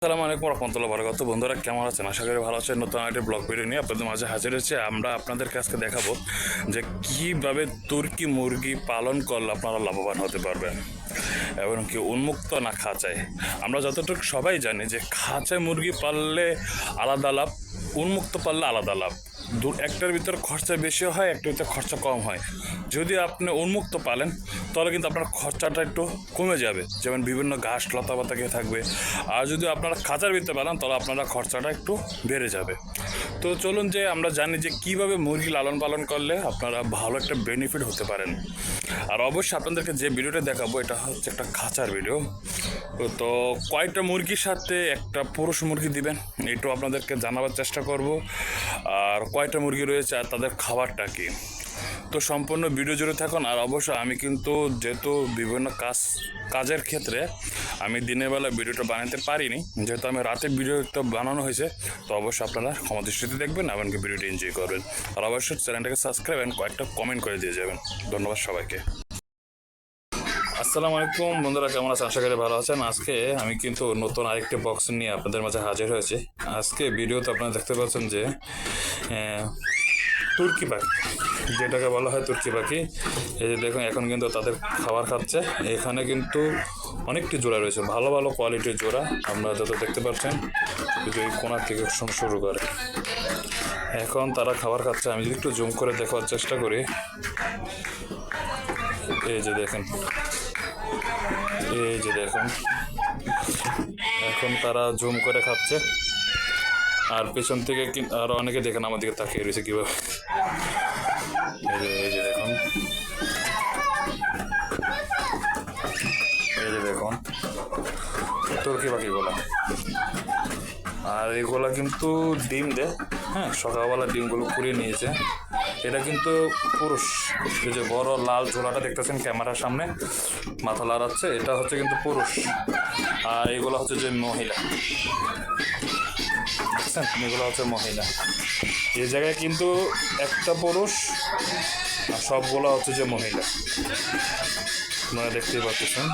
আসসালামু আলাইকুম রহমতুল্লাহ বরকত। বন্ধুরা, কেমন আছেন? আশা করি ভালো আছেন। নতুন একটা ব্লগ ভিডিও নিয়ে আপনাদের মাঝে হাজির হয়েছে। আমরা আপনাদের কাছকে দেখাবো যে কীভাবে তুর্কি মুরগি পালন করলে আপনারা লাভবান হতে পারবেন এবং কি উন্মুক্ত না খাঁচায়। আমরা যতটুকু সবাই জানি যে খাঁচায় মুরগি পাললে আলাদা লাভ, উন্মুক্ত পাললে আলাদা লাভ। দু, একটার ভিতর খরচা বেশি হয়, একটার ভিতর খরচা কম হয়। যদি আপনি উন্মুক্ত পালেন, তাহলে কিন্তু আপনার খরচাটা একটু কমে যাবে। যেমন বিভিন্ন ঘাস লতা পাতা খেয়ে থাকবে। আর যদি আপনারা খাঁচার ভিতরে পালান, তাহলে আপনারা খরচাটা একটু বেড়ে যাবে। তো চলুন যে আমরা জানি যে কীভাবে মুরগি লালন পালন করলে আপনারা ভালো একটা বেনিফিট হতে পারেন। আর অবশ্যই আপনাদেরকে যে ভিডিওটা দেখাবো, এটা হচ্ছে একটা খাঁচার ভিডিও তো কয়েকটা মুরগির সাথে একটা পুরুষ মুরগি দিবেন, একটু আপনাদেরকে জানাবার চেষ্টা করব। আর কয়টা মুরগি রয়েছে আর তাদের খাবারটা কি? তো সম্পূর্ণ ভিডিও জুড়ে থাকুন আর অবশ্য আমি কিন্তু যেহেতু বিভিন্ন কাজ, কাজের ক্ষেত্রে আমি দিনের বেলা ভিডিওটা বানাতে পারিনি, যেহেতু আমি রাতে ভিডিওটা বানানো হয়েছে, তো অবশ্যই আপনারা দৃষ্টিতে দেখবেন এমনকি ভিডিওটি এনজয় করবেন। আর অবশ্যই চ্যানেলটাকে সাবস্ক্রাইব অ্যান্ড কয়েকটা কমেন্ট করে দিয়ে যাবেন। ধন্যবাদ সবাইকে। আসসালামু আলাইকুম। বন্ধুরা, কেমন আছেন? আশা করি ভালো আছেন। আজকে আমি কিন্তু নতুন আরেকটি বক্স নিয়ে আপনাদের মাঝে হাজির হয়েছি। আজকে ভিডিওতে আপনারা দেখতে পাচ্ছেন যে তুর্কি পাখি। যেটাকে বলা হয় তুর্কি পাখি। এই যে দেখুন, এখন কিন্তু তাদের খাবার খাচ্ছে। এখানে কিন্তু অনেকটি জোড়া রয়েছে। ভালো ভালো কোয়ালিটির জোড়া আপনারা যত দেখতে পাচ্ছেন এই কোনার থেকে শুরু করে। এখন তারা খাবার খাচ্ছে। আমি যদি একটু জুম করে দেখার চেষ্টা করি। এই যে দেখেন এই যে দেখুন। এখন তারা জুম করে খাচ্ছে। আর পেছন থেকে আরও অনেকে দেখেন আমার দিকে তাকিয়ে রয়েছে কীভাবে। এই যে এই যে দেখুন। এই যে দেখুন। তুর্কি পাখিগুলো আর এগুলা কিন্তু ডিম দেয় হ্যাঁ সকালবেলা ডিমগুলো পুড়িয়ে নিয়েছে। এটা কিন্তু পুরুষ। এই যে বড় লাল ঝোলাটা দেখতেছেন ক্যামেরার সামনে, মাথা লাড়াচ্ছে, এটা হচ্ছে কিন্তু পুরুষ। আর এগুলো হচ্ছে যে মহিলা। এগুলো হচ্ছে মহিলা। এই জায়গায় কিন্তু একটা পুরুষ, আর সবগুলো হচ্ছে যে মহিলা। আপনারা দেখতেই পাচ্ছেন।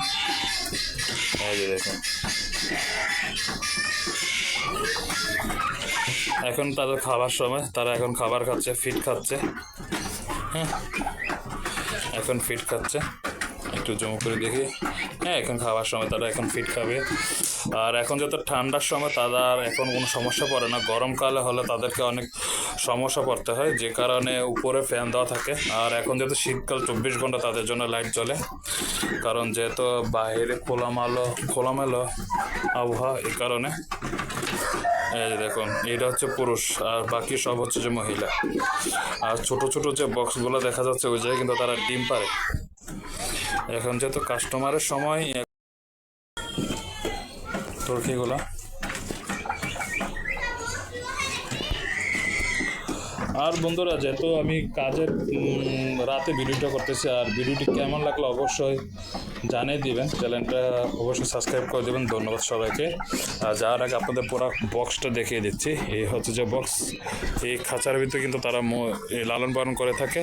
এখন তাদের খাবার সময়, তারা এখন খাবার খাচ্ছে ফিট খাচ্ছে। হ্যাঁ এখন ফিট খাচ্ছে। একটু জমা করে দেখি। হ্যাঁ এখন খাবার সময় তারা এখন ফিট খাবে। আর এখন যত ঠান্ডার সময় তারা এখন কোনো সমস্যা পড়ে না। গরমকালে হলে তাদেরকে অনেক সমস্যা পড়তে হয়, যে কারণে উপরে ফ্যান দেওয়া থাকে। আর এখন যেহেতু শীতকাল, চব্বিশ ঘণ্টা তাদের জন্য লাইট জ্বলে। কারণ যেহেতু বাইরে খোলামালো, খোলামেলো আবহাওয়া এই কারণে। এই যে দেখুন এটা হচ্ছে পুরুষ, আর বাকি সব হচ্ছে যে মহিলা। আর ছোট ছোট যে বক্সগুলো দেখা যাচ্ছে, ওই জায়গায় কিন্তু তারা ডিম পারে এখন যেহেতু কাস্টমারের সময় তুর্কিগুলো। আর বন্ধুরা যেহেতু আমি কাজের রাতে ভিডিওটা করতেছি আর ভিডিওটি কেমন লাগল অবশ্যই জানিয়ে দিবেন, চ্যানেলটা অবশ্যই সাবস্ক্রাইব করে দেবেন। ধন্যবাদ সবাইকে। আর যাওয়ার আগে আপনাদের পুরো বক্সটা দেখিয়ে দিচ্ছি। এই হচ্ছে যে বক্স এই খাঁচার ভিতরে কিন্তু তারা লালন পালন করে থাকে।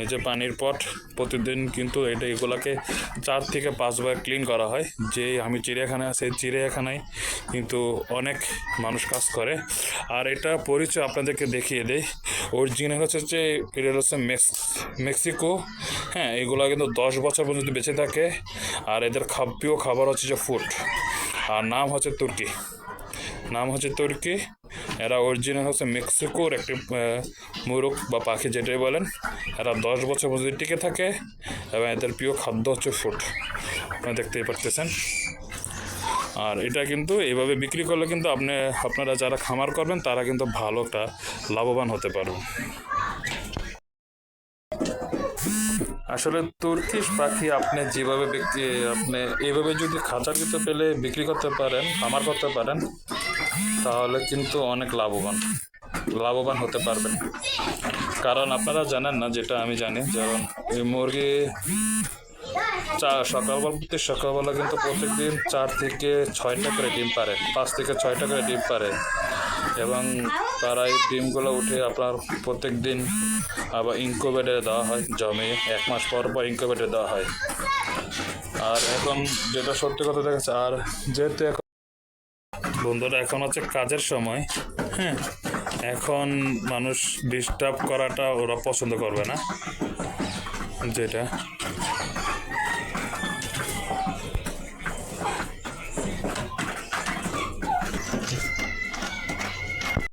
এই যে পানির পট, প্রতিদিন কিন্তু এটা এগুলাকে চার থেকে পাঁচবার ক্লিন করা হয়। যে আমি চিড়িয়াখানায় সেই চিড়িয়াখানায় কিন্তু অনেক মানুষ কাজ করে। আর এটা পরিচয় আপনাদেরকে দেখিয়ে দেয় অরিজিনাল হচ্ছে যে, এটা হচ্ছে মেক্স, মেক্সিকো। হ্যাঁ এগুলো কিন্তু দশ বছর পর্যন্ত বেঁচে থাকে। আর এদের প্রিয় খাবার হচ্ছে যে ফুড আর নাম হচ্ছে তুর্কি। নাম হচ্ছে তুর্কি। এরা অরিজিনাল হচ্ছে মেক্সিকোর একটি মুরগ বা পাখি যেটাই বলেন। এরা দশ বছর পর্যন্ত টিকে থাকে এবং এদের প্রিয় খাদ্য হচ্ছে ফুড আপনারা দেখতেই পারতেছেন। আর এটা কিন্তু এইভাবে বিক্রি করলে কিন্তু আপনি, আপনারা যারা খামার করবেন, তারা কিন্তু ভালো একটা লাভবান হতে পারবেন। আসলে তুর্কিশ পাখি? আপনি যেভাবে আপনি এইভাবে যদি খাঁচার ভিতরে পেলে বিক্রি করতে পারেন, খামার করতে পারেন, তাহলে কিন্তু অনেক লাভবান। লাভবান হতে পারবেন। কারণ আপনারা জানেন না, যেটা আমি জানি, যেমন এই মুরগি চা, সকালবেলা, প্রতি সকালবেলা কিন্তু প্রত্যেকদিন চার থেকে ছয়টা করে ডিম পারে, পাঁচ থেকে ছয়টা করে ডিম পারে। এবং তারা এই ডিমগুলো উঠে আপনার প্রত্যেক দিন আবার ইনকোভেটে দেওয়া হয় জমে। এক মাস পর পর ইনকোভেটে দেওয়া হয়। আর এখন যেটা সত্যি কথা দেখা যাচ্ছে আর যেহেতু এখন বন্ধুরা, এখন হচ্ছে কাজের সময় হ্যাঁ এখন মানুষ ডিস্টার্ব করাটা ওরা পছন্দ করবে না। যেটা